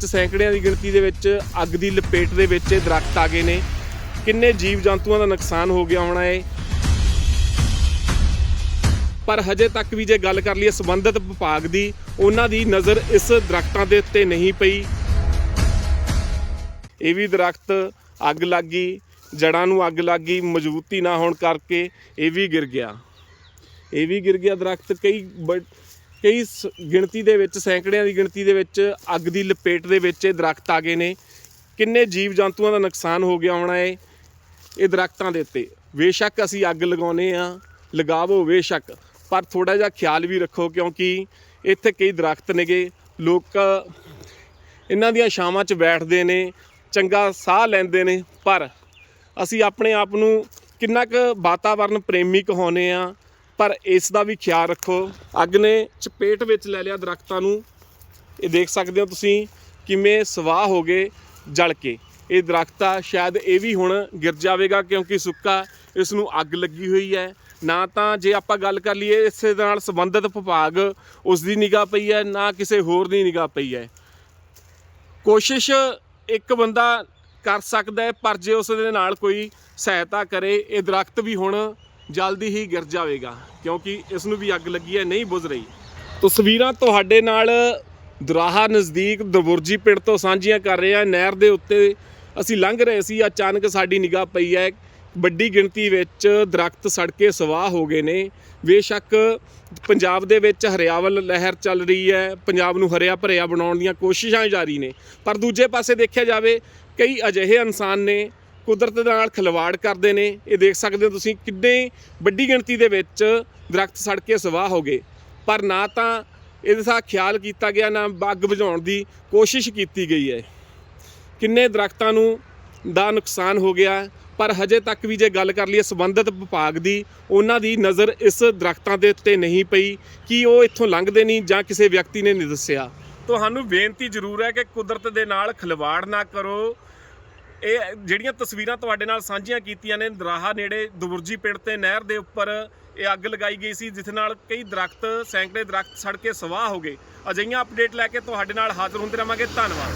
ਵਿੱਚ ਸੈਂਕੜਿਆਂ ਦੀ ਗਿਣਤੀ ਦੇ ਵਿੱਚ ਅੱਗ ਦੀ ਲਪੇਟ ਦੇ ਵਿੱਚ ਇਹ ਦਰਖਤ ਆ ਗਏ ਨੇ। ਕਿੰਨੇ ਜੀਵ ਜੰਤੂਆਂ ਦਾ ਨੁਕਸਾਨ ਹੋ ਗਿਆ ਹੋਣਾ ਹੈ ਪਰ ਹਜੇ ਤੱਕ ਵੀ ਜੇ ਗੱਲ ਕਰ ਲਈਏ ਸੰਬੰਧਿਤ ਵਿਭਾਗ ਦੀ, ਉਹਨਾਂ ਦੀ ਨਜ਼ਰ ਇਸ ਦਰਖਤਾਂ ਦੇ ਉੱਤੇ ਨਹੀਂ ਪਈ। ਇਹ ਵੀ ਦਰਖਤ ਅੱਗ ਲੱਗ ਗਈ ਜੜਾਂ ਨੂੰ ਅੱਗ ਲੱਗ ਗਈ, ਮਜ਼ਬੂਤੀ ਨਾ ਹੋਣ ਕਰਕੇ ਇਹ ਵੀ ਗਿਰ ਗਿਆ। ਇਹ ਵੀ ਗਿਰ ਗਿਆ ਦਰਖਤ, ਕਈ ਬ- ਕਈ ਸ- ਗਿਣਤੀ ਦੇ ਵਿੱਚ, ਸੈਂਕੜਿਆਂ ਦੀ ਗਿਣਤੀ ਦੇ ਵਿੱਚ ਅੱਗ ਦੀ ਲਪੇਟ ਦੇ ਵਿੱਚ ਇਹ ਦਰਖਤ ਆ ਗਏ ਨੇ। ਕਿੰਨੇ ਜੀਵ ਜੰਤੂਆਂ ਦਾ ਨੁਕਸਾਨ ਹੋ ਗਿਆ ਹੋਣਾ ਏ, ਇਹ ਦਰਖਤਾਂ ਦੇ ਉੱਤੇ। ਬੇਸ਼ੱਕ ਅਸੀਂ ਅੱਗ ਲਗਾਉਨੇ ਆ ਲਗਾਵੋ ਬੇਸ਼ੱਕ, ਪਰ ਥੋੜਾ ਜਿਹਾ ਖਿਆਲ ਵੀ ਰੱਖੋ ਕਿਉਂਕਿ ਇੱਥੇ ਕਈ ਦਰਖਤ ਨੇਗੇ। ਲੋਕ ਇਹਨਾਂ ਦੀਆਂ ਛਾਵਾਂ 'ਚ ਬੈਠਦੇ ਨੇ, ਚੰਗਾ ਸਾਹ ਲੈਂਦੇ ਨੇ, ਪਰ ਅਸੀਂ ਆਪਣੇ ਆਪ ਨੂੰ ਕਿੰਨਾ ਕੁ ਵਾਤਾਵਰਨ ਪ੍ਰੇਮੀ ਕਹਾਉਂਦੇ ਆ ਪਰ ਇਸ ਦਾ ਵੀ ਖਿਆਲ ਰੱਖੋ। ਅੱਗ ਨੇ ਚਪੇਟ ਵਿੱਚ ਲੈ ਲਿਆ ਦਰਖਤਾਂ ਨੂੰ। ਇਹ ਦੇਖ ਸਕਦੇ ਹੋ ਤੁਸੀਂ ਕਿਵੇਂ ਸਵਾਹ ਹੋ ਗਏ ਜਲ ਕੇ। ਇਹ ਦਰਖਤ ਆ ਸ਼ਾਇਦ ਇਹ ਵੀ ਹੁਣ ਗਿਰ ਜਾਵੇਗਾ ਕਿਉਂਕਿ ਸੁੱਕਾ ਇਸ ਨੂੰ ਅੱਗ ਲੱਗੀ ਹੋਈ ਹੈ। ਨਾ ਤਾਂ ਜੇ ਆਪਾਂ ਗੱਲ ਕਰ ਲਈਏ ਇਸੇ ਨਾਲ ਸੰਬੰਧਿਤ ਵਿਭਾਗ, ਉਸ ਦੀ ਨਿਗਾਹ ਪਈ ਹੈ, ਨਾ ਕਿਸੇ ਹੋਰ ਦੀ ਨਿਗਾਹ ਪਈ ਹੈ। ਕੋਸ਼ਿਸ਼ ਇੱਕ ਬੰਦਾ ਕਰ ਸਕਦਾ ਹੈ, ਪਰ ਜੇ ਉਸ ਦੇ ਨਾਲ ਕੋਈ ਸਹਾਇਤਾ ਕਰੇ, ਇਹ ਦਰਖਤ ਵੀ ਹੁਣ ਜਲਦੀ ਹੀ ਗਿਰ ਜਾਵੇਗਾ, ਕਿਉਂਕਿ ਇਸ ਨੂੰ ਵੀ ਅੱਗ ਲੱਗੀ ਹੈ, ਨਹੀਂ ਬੁਝ ਰਹੀ। ਤਸਵੀਰਾਂ ਤੁਹਾਡੇ ਨਾਲ ਦੁਰਾਹਾ ਨਜ਼ਦੀਕ ਦਬੁਰਜੀ ਪਿੰਡ ਤੋਂ ਸਾਂਝੀਆਂ ਕਰ ਰਹੇ ਹਾਂ। ਨਹਿਰ ਦੇ ਉੱਤੇ ਅਸੀਂ ਲੰਘ ਰਹੇ ਸੀ, ਅਚਾਨਕ ਸਾਡੀ ਨਿਗਾਹ ਪਈ ਹੈ। ਵੱਡੀ ਗਿਣਤੀ ਵਿੱਚ ਦਰਖਤ ਸੜ ਕੇ ਸਵਾਹ ਹੋ ਗਏ ਨੇ। ਬੇਸ਼ੱਕ ਪੰਜਾਬ ਦੇ ਵਿੱਚ ਹਰਿਆਵਲ ਲਹਿਰ ਚੱਲ ਰਹੀ ਹੈ, ਪੰਜਾਬ ਨੂੰ ਹਰਿਆ ਭਰਿਆ ਬਣਾਉਣ ਦੀਆਂ ਕੋਸ਼ਿਸ਼ਾਂ ਜਾਰੀ ਨੇ। ਪਰ ਦੂਜੇ ਪਾਸੇ ਦੇਖਿਆ ਜਾਵੇ, ਕਈ ਅਜਿਹੇ ਇਨਸਾਨ ਨੇ ਕੁਦਰਤ ਦੇ ਨਾਲ ਖਿਲਵਾੜ ਕਰਦੇ ਨੇ। ਇਹ ਦੇਖ ਸਕਦੇ ਹੋ ਤੁਸੀਂ ਕਿੰਨੇ ਵੱਡੀ ਗਿਣਤੀ ਦੇ ਵਿੱਚ ਦਰਖਤ ਸੜ ਕੇ ਸਵਾਹ ਹੋ ਗਏ। ਪਰ ਨਾ ਤਾਂ ਇਹਦੇ ਸਾਹ ਖਿਆਲ ਕੀਤਾ ਗਿਆ, ਨਾ ਅੱਗ ਬੁਝਾਉਣ ਦੀ ਕੋਸ਼ਿਸ਼ ਕੀਤੀ ਗਈ ਹੈ। ਕਿੰਨੇ ਦਰਖਤਾਂ ਨੂੰ ਦਾ ਨੁਕਸਾਨ ਹੋ ਗਿਆ, ਪਰ ਹਜੇ ਤੱਕ ਵੀ ਜੇ ਗੱਲ ਕਰ ਲਈਏ ਸੰਬੰਧਿਤ ਵਿਭਾਗ ਦੀ, ਉਹਨਾਂ ਦੀ ਨਜ਼ਰ ਇਸ ਦਰਖਤਾਂ ਦੇ ਉੱਤੇ ਨਹੀਂ ਪਈ। ਕਿ ਉਹ ਇੱਥੋਂ ਲੰਘਦੇ ਨਹੀਂ ਜਾਂ ਕਿਸੇ ਵਿਅਕਤੀ ਨੇ ਨਹੀਂ ਦੱਸਿਆ। ਤੁਹਾਨੂੰ ਬੇਨਤੀ ਜ਼ਰੂਰ ਹੈ ਕਿ ਕੁਦਰਤ ਦੇ ਨਾਲ ਖਿਲਵਾੜ ਨਾ ਕਰੋ। ਇਹ ਜਿਹੜੀਆਂ ਤਸਵੀਰਾਂ ਤੁਹਾਡੇ ਨਾਲ ਸਾਂਝੀਆਂ ਕੀਤੀਆਂ ਨੇ, ਦਰਾਹਾ ਨੇੜੇ ਦਬੁਰਜੀ ਪਿੰਡ ਤੇ ਨਹਿਰ ਦੇ ਉੱਪਰ ਇਹ ਅੱਗ ਲਗਾਈ ਗਈ ਸੀ ਜਿਸ ਨਾਲ ਕਈ ਦਰਖਤ, ਸੈਂਕੜੇ ਦਰਖਤ ਸੜ ਕੇ ਸਵਾਹ ਹੋ ਗਏ। ਅਜਿਹੀਆਂ ਅਪਡੇਟ ਲੈ ਕੇ ਤੁਹਾਡੇ ਨਾਲ ਹਾਜ਼ਰ ਹੁੰਦੇ ਰਵਾਂਗੇ। ਧੰਨਵਾਦ।